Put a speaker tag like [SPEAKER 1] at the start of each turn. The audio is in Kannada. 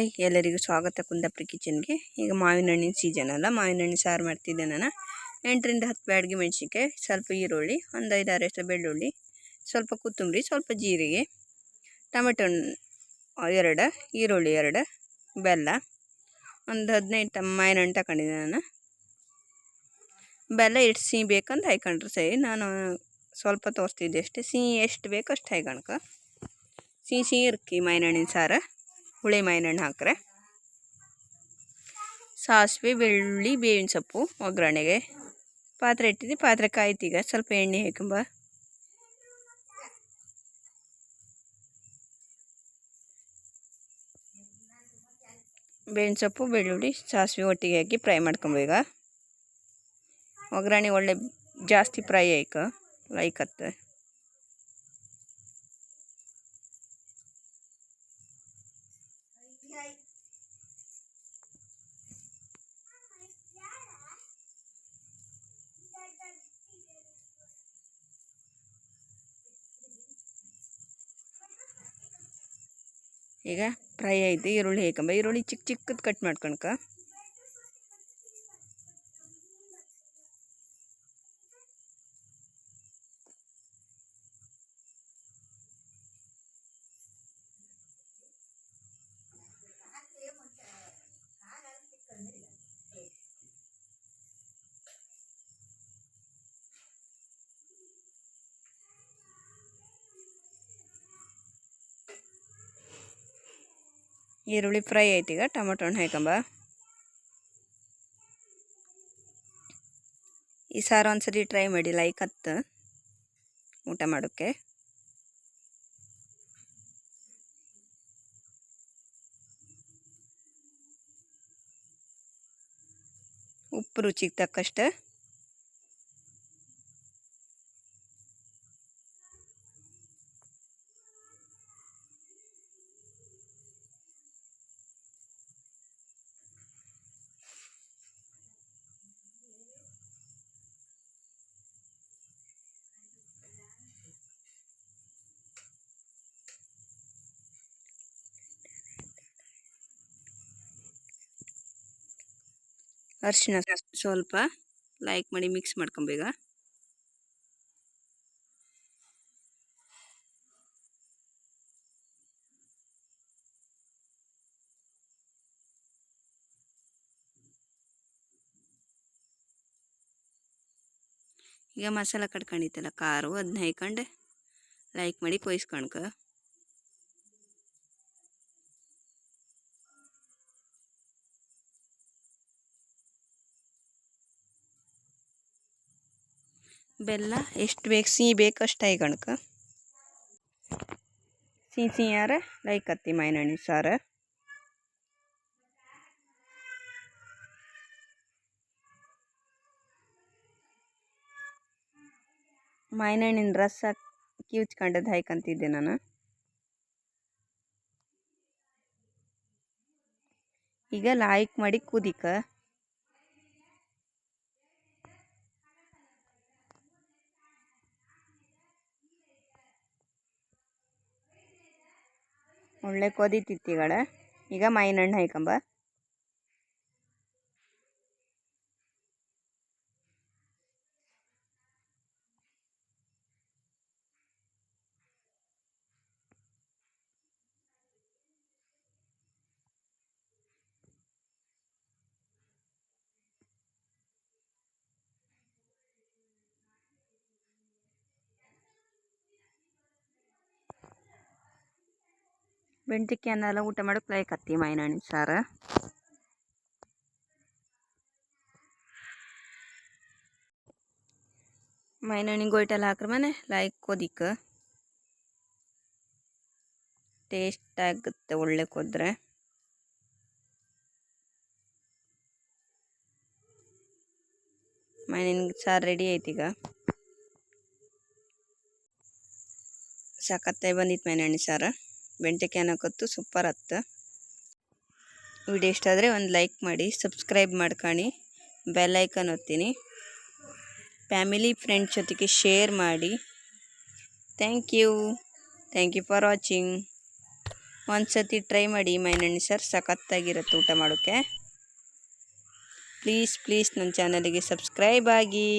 [SPEAKER 1] ಹಾಯ್, ಎಲ್ಲರಿಗೂ ಸ್ವಾಗತ ಕುಂದಾಪುರ ಕಿಚನ್ಗೆ. ಈಗ ಮಾವಿನ ಹಣ್ಣಿನ ಸೀಸನ್ ಅಲ್ಲ ಮಾವಿನ ಹಣ್ಣು ಸಾರು ಮಾಡ್ತಿದ್ದೆ ನಾನು. ಎಂಟರಿಂದ ಹತ್ತು ಬ್ಯಾಡ್ಗೆ ಮೆಣಸಿನ್ಕಾಯಿ, ಸ್ವಲ್ಪ ಈರುಳ್ಳಿ, ಒಂದು ಐದಾರು ಎಷ್ಟು ಬೆಳ್ಳುಳ್ಳಿ, ಸ್ವಲ್ಪ ಕೊತ್ತಂಬರಿ, ಸ್ವಲ್ಪ ಜೀರಿಗೆ, ಟೊಮೆಟೊ ಎರಡು, ಈರುಳ್ಳಿ ಎರಡು, ಬೆಲ್ಲ, ಒಂದು ಹದಿನೈದು ಟ ಮಾವಿನ ಹಣ್ಣು ತಗೊಂಡಿದ್ದೆ ನಾನು. ಬೆಲ್ಲ ಎಷ್ಟು ಸಿಹಿ ಬೇಕಂತ ಹಾಯ್ಕೊಂಡ್ರೆ ಸರಿ, ನಾನು ಸ್ವಲ್ಪ ತೋರಿಸ್ತಿದ್ದೆ ಅಷ್ಟೇ. ಸಿಹಿ ಎಷ್ಟು ಬೇಕೋ ಅಷ್ಟು ಹಾಯ್ಕೊಳಕ ಸಿಹಿ ಸಿಹಿ ಇರ್ಕಿ ಮಾವಿನ ಹಣ್ಣಿನ ಸಾರು. ಹುಳಿ ಮಾವಿನಣ್ಣು ಹಾಕ್ರೆ. ಸಾಸಿವೆ, ಬೆಳ್ಳುಳ್ಳಿ, ಬೇವಿನ ಸೊಪ್ಪು, ಒಗ್ಗರಣೆಗೆ. ಪಾತ್ರೆ ಇಟ್ಟಿದ್ದು, ಪಾತ್ರೆ ಕಾಯ್ತೀಗ ಸ್ವಲ್ಪ ಎಣ್ಣೆ ಹಾಕೊಂಬ ಬೇವಿನ ಸೊಪ್ಪು, ಬೆಳ್ಳುಳ್ಳಿ, ಸಾಸಿವೆ ಒಟ್ಟಿಗೆ ಹಾಕಿ ಫ್ರೈ ಮಾಡ್ಕೊಂಬ ಈಗ. ಒಗ್ಗರಣೆ ಒಳ್ಳೆ ಜಾಸ್ತಿ ಫ್ರೈ ಲೈಕ್ ಲೈಕತ್ತೆ ಈಗ ಫ್ರೈ ಆಯ್ತು ಈರುಳ್ಳಿ ಹೇಕಂಬ ಈರುಳ್ಳಿ ಚಿಕ್ಕ ಚಿಕ್ಕದು ಕಟ್ ಮಾಡ್ಕೊಳಕ ಈರುಳ್ಳಿ ಫ್ರೈ ಆಯ್ತು ಈಗ, ಟೊಮೊಟೊ ಹಣ್ಣು ಹಾಕೊಂಬ ಈ ಸಾರು ಒಂದ್ಸರಿ ಟ್ರೈ ಮಾಡಿ, ಲೈಕ್ ಹತ್ತು ಊಟ ಮಾಡೋಕ್ಕೆ. ಉಪ್ಪು ರುಚಿಗೆ ತಕ್ಕಷ್ಟು ಅರಿಶಿಣ ಸ್ವಲ್ಪ ಲೈಕ್ ಮಾಡಿ ಮಿಕ್ಸ್ ಮಾಡ್ಕೊಬೇಗ ಈಗ. ಮಸಾಲ ಕಟ್ಕೊಂಡಿತ್ತಲ್ಲ, ಖಾರು ಅದನ್ನ ಹಾಕೊಂಡು ಲೈಕ್ ಮಾಡಿ ಕೊಯ್ಸ್ಕೊಳ್ಕ ಬೆಲ್ಲ, ಎಷ್ಟು ಬೇಕು? ಸಿಹಿ ಬೇಕು ಅಷ್ಟು ಗಣಕ. ಸಿಹಿ ಸಿಹಿ ಯಾರ? ಲೈಕ್ ಹತ್ತಿ ಮಾವಿನಹಣ್ಣು ಸಾರು. ಮೈನಣ್ಣಿನ ರಸ ಕಿವುಚ್ಕೊಂಡದ್ದು ಹಾಯ್ಕಂತಿದ್ದೆ ನಾನು. ಈಗ ಲಾಯ್ಕ್ ಮಾಡಿ ಕುದಿಕ. ಒಳ್ಳೆ ಕೊದಿತಿತ್ತಿಗಳ ಈಗ ಮಾವಿನ ಹಣ್ಣು ಹಾಯ್ಕೊಂಬ ಎಲ್ಲ ಊಟ ಮಾಡೋಕೆ ಮಾವಿನ ಹಣ್ಣಿನ ಸಾರು. ಮೈನಾಣಿ ಗೋಯ್ಟೆಲ್ಲ ಹಾಕ್ರ ಮನೆ ಲೈಕ್ ಕೊದಿಕ್ಕ ಟೇಸ್ಟ್ ಆಗುತ್ತೆ, ಒಳ್ಳೆ ಕೊದ್ರೆ. ಮೈನಿನ ಸಾರು ರೆಡಿ ಆಯ್ತು ಸಾಕತ್ತೆ ಬಂದಿತ್ತು ಮೈನಾಣಿ ಸಾರು. ಬೆಂಡೆಕಾಯಿ ಅನ್ನೋಕತ್ತು ಸೂಪರ್ ಹತ್ತು ವಿಡಿಯೋ ಇಷ್ಟ ಆದರೆ ಒಂದು ಲೈಕ್ ಮಾಡಿ ಸಬ್ಸ್ಕ್ರೈಬ್ ಮಾಡ್ಕೊಳ್ಳಿ ಬೆಲ್ ಐಕನ್ ಒತ್ತೀನಿ. ಫ್ಯಾಮಿಲಿ ಫ್ರೆಂಡ್ಸ್ ಜೊತೆಗೆ ಶೇರ್ ಮಾಡಿ. Thank you thank you for watching ಒಂದು ಸತಿ ಟ್ರೈ ಮಾಡಿ ಮೈನಣ್ಣಿ ಸರ್ ಸಖತ್ತಾಗಿರುತ್ತೆ ಊಟ ಮಾಡೋಕ್ಕೆ ಪ್ಲೀಸ್ ಪ್ಲೀಸ್ ನನ್ನ ಚಾನಲಿಗೆ ಸಬ್ಸ್ಕ್ರೈಬ್ ಆಗಿ.